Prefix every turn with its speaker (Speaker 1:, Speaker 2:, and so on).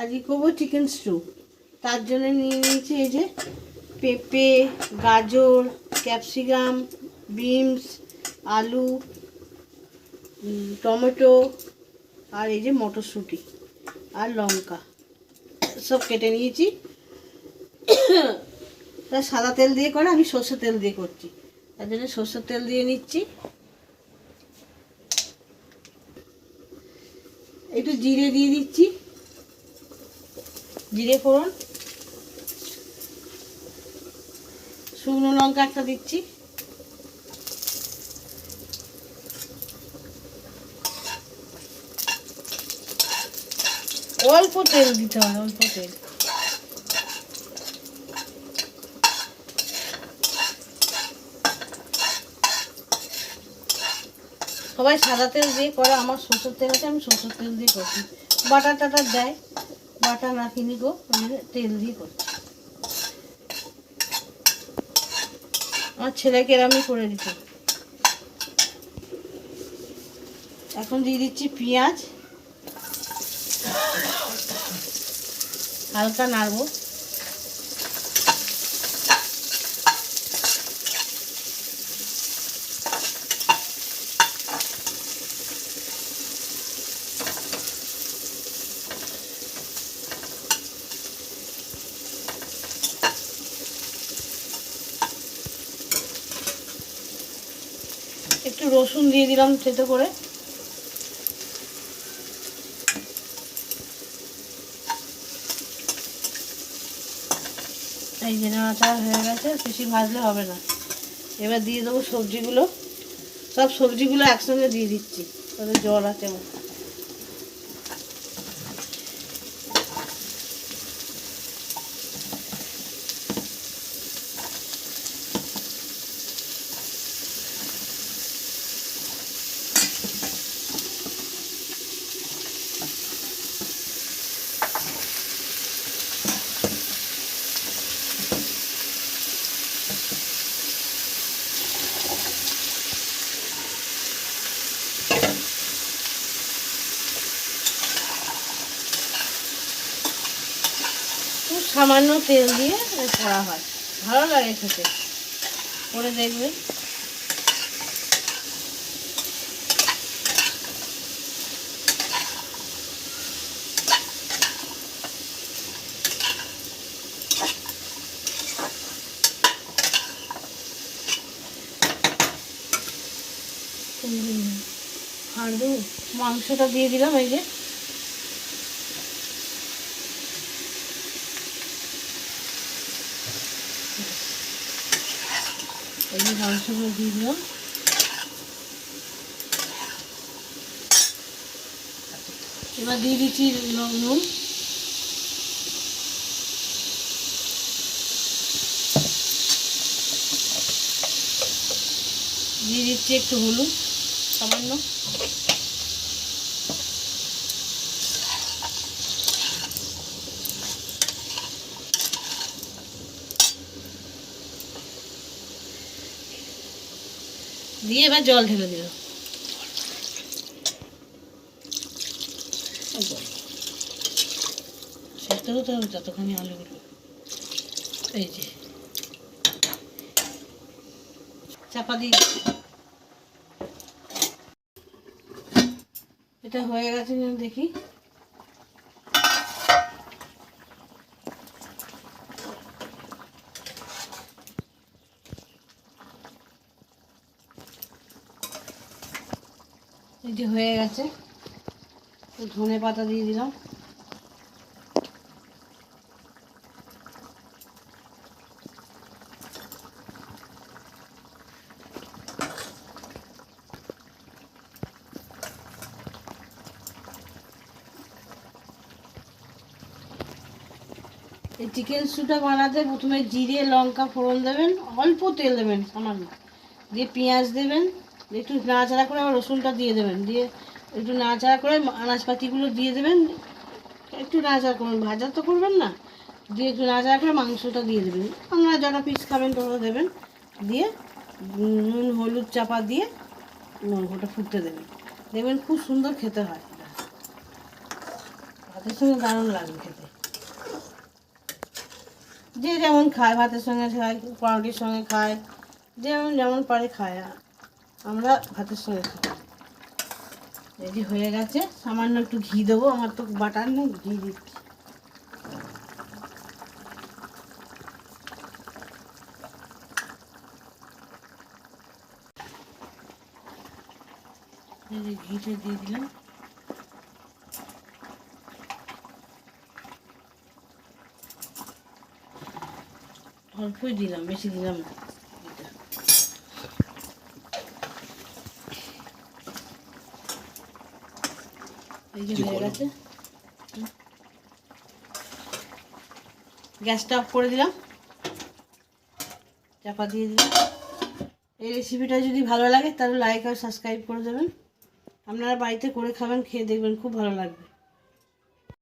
Speaker 1: আজকে করব chicken stew তার জন্য নিয়ে নিয়েছি এই যে পেঁপে, গাজর ক্যাপসিকাম বিনস আলু টমেটো আর এই যে মটরশুঁটি আর লঙ্কা। সব কেটে নিয়েছি। তা সাদা তেল দিয়ে করে আমি সর্ষের তেল দিয়ে করছি। তার জন্য সর্ষের তেল দিয়ে নিচ্ছি। একটু জিরে দিয়ে দিচ্ছি। জিরে ফোড়ন, শুকনো লঙ্কা একটা দিচ্ছি। অল্প তেল দিতে হয় অল্প তেল। সবাই সাদা তেল দিয়ে করে, আমার সরষের তেল আছে, আমি সরষের তেল দিয়ে করছি। বাটার টাটার দেয়। বাটা না কিনি গো তেল দিয়ে করছি। আমার ছেলেকে এরমই করে দিতে। এখন দিয়ে দিচ্ছি পেঁয়াজ, হালকা নাড়বো। রসুন দিয়ে দিলাম থেতে করে। এই যে হয়ে গেছে, বেশি ভাজলে হবে না। এবার দিয়ে দেবো সবজিগুলো। সব সবজিগুলো একসঙ্গে দিয়ে দিচ্ছি তাদের জল আছে আমার সামান্য তেল দিয়ে করা হয়। ভালো লাগে খেতে। করে দেখবে। আর মাংসটা দিয়ে দিলাম এই যে। এই মাংসগুলো দিয়ে দিলাম। এবার দিয়ে দিচ্ছি নুন। দিয়ে দিচ্ছি একটু হলুদ সামান্য। দিয়ে এবার জল ঢেলে দিল। সেদ্ধ হতে হবে আলুগুলো এই যে। চাপা দিয়ে এটা হয়ে গেছে দেখি। যে হয়ে গেছে। ধনে পাতা দিয়ে দিলাম। এই চিকেন স্টুটা বানাতে প্রথমে জিরে, লঙ্কা, ফোড়ন দেবেন। অল্প তেল দেবেন সামান্য দিয়ে পেঁয়াজ দেবেন। একটু নাড়াচাড়া করে আবার রসুনটা দিয়ে দেবেন। দিয়ে একটু নাড়াচাড়া করে আনাজপাতিগুলো দিয়ে দেবেন। একটু নাড়াচাড়া করবেন ভাজা তো করবেন না। দিয়ে একটু নাড়াচাড়া করে মাংসটা দিয়ে দেবেন। আপনারা যটা পিস খাবেন ততটা দেবেন। দিয়ে নুন, হলুদ চাপা দিয়ে মাংসটা ফুটতে দেবেন। দেখবেন খুব সুন্দর খেতে হয়। ভাতের সঙ্গে দারুণ লাগবে খেতে। যে যেমন খায়, ভাতের সঙ্গে খায় পাউরুটির সঙ্গে খায়, যেমন যেমন পারে খায়। আমরা ভাতের সঙ্গে খাই রেডি হয়ে গেছে। সামান্য একটু ঘি দেবো। আমার তো বাটার নেই, ঘি দিচ্ছি। ঘিটা দিয়ে দিলাম। অল্পই দিলাম, বেশি দিলাম না ঘিটা। এই যে হয়ে গেছে। গ্যাসটা অফ করে দিলাম। চাপা দিয়ে দিলাম। এই রেসিপিটা যদি ভালো লাগে তাহলে লাইক আর সাবস্ক্রাইব করে দেবেন। আপনারা বাড়িতে করে খাবেন খেয়ে দেখবেন খুব ভালো লাগবে।